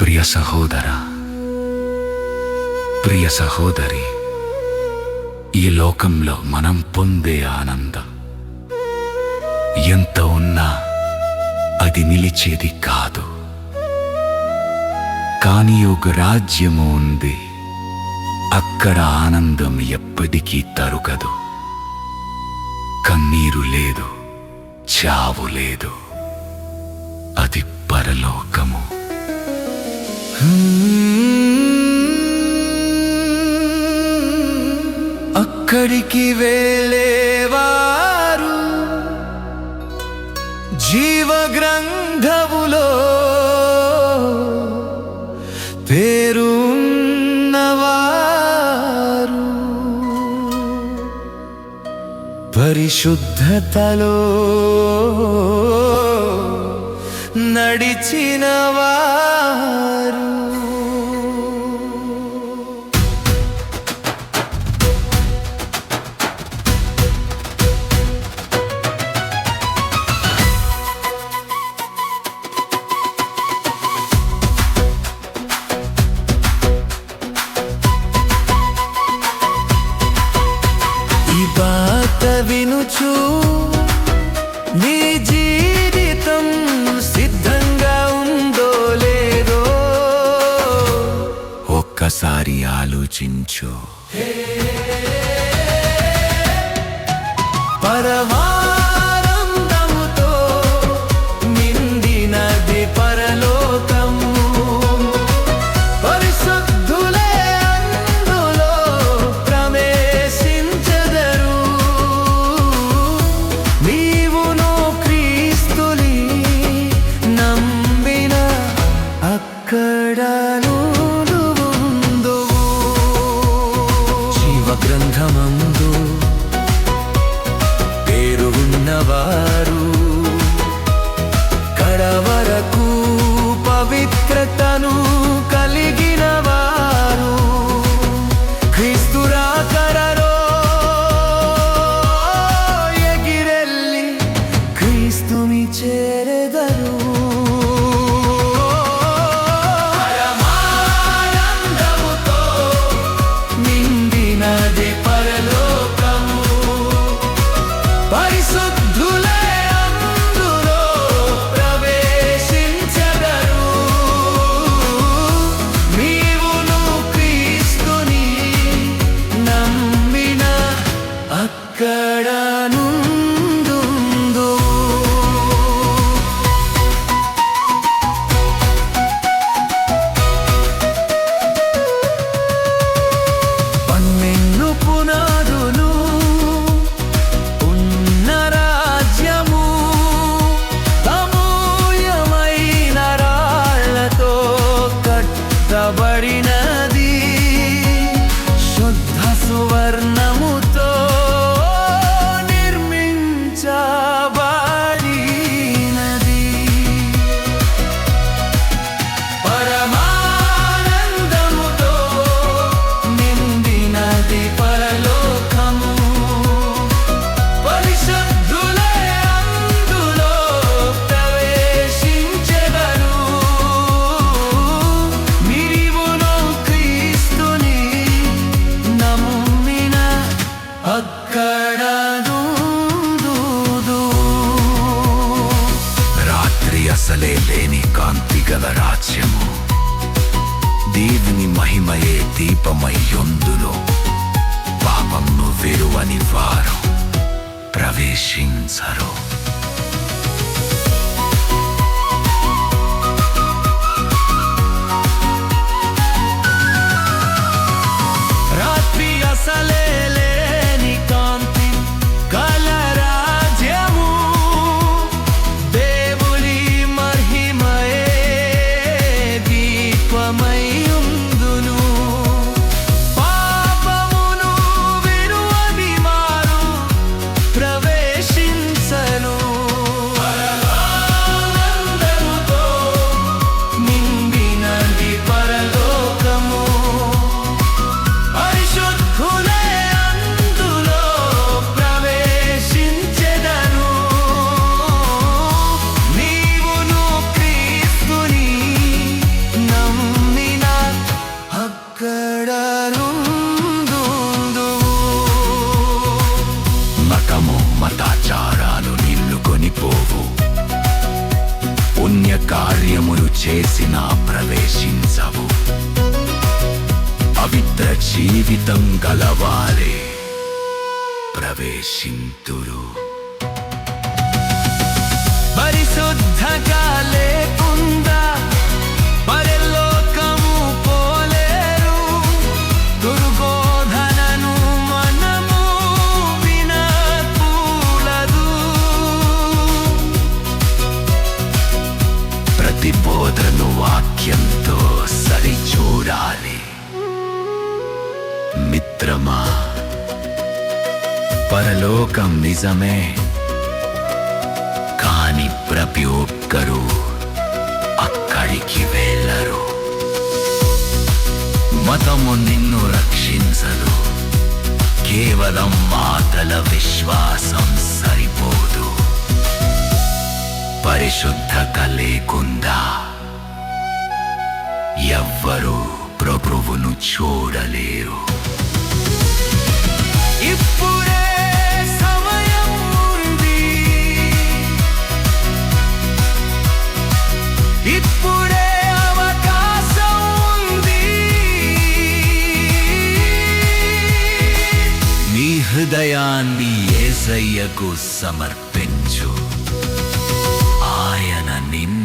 ప్రియ సహోదర ప్రియ సహోదరి ఈ లోకంలో మనం పొందే ఆనందం ఎంత ఉన్నా అది నిలిచేది కాదు. కానీ ఒక రాజ్యము ఉంది అక్కడ ఆనందం ఎప్పటికీ తరుగదు. కన్నీరు లేదు చావు లేదు. అది పరలోకము. అక్కడికి వెళ్ళేవారు జీవ గ్రంథములో పేరున్నవారు. పరిశుద్ధతలో నడిచినవా? ఒక్కసారి ఆలోచించు. పరవా వారు కడవరకు పవిత్రతను కలిగిన వారు క్రీస్తురాకరలో ఎగిరెల్లి క్రీస్తుని చేరెదరు. పరిశుద్ధ అక్కడ గల రాజ్యము దేవుని మహిమయే దీపమై యొందులో పాపంను వెరువని వారు ప్రవేశించరు. మతాచారాలు కార్యములు చేసిన ప్రవేశించవు. పవిత్ర జీవితం గలవారే ప్రవేశింతురు. పరిశుద్ధ కాలే మిత్రమా? పరలోకం నిజమే. కాని ప్రతి ఒక్కరూ అక్కడికి వెళ్ళరు. మతము నిన్ను రక్షించదు. కేవలం మాటల విశ్వాసం సరిపోదు. పరిశుద్ధత లేకుండా ఎవ్వరూ ప్రభువును చూడలేరు ఇప్పుడే హృదయాన్ని ఏసయ్యకు సమర్పించు ఆయన నిన్ను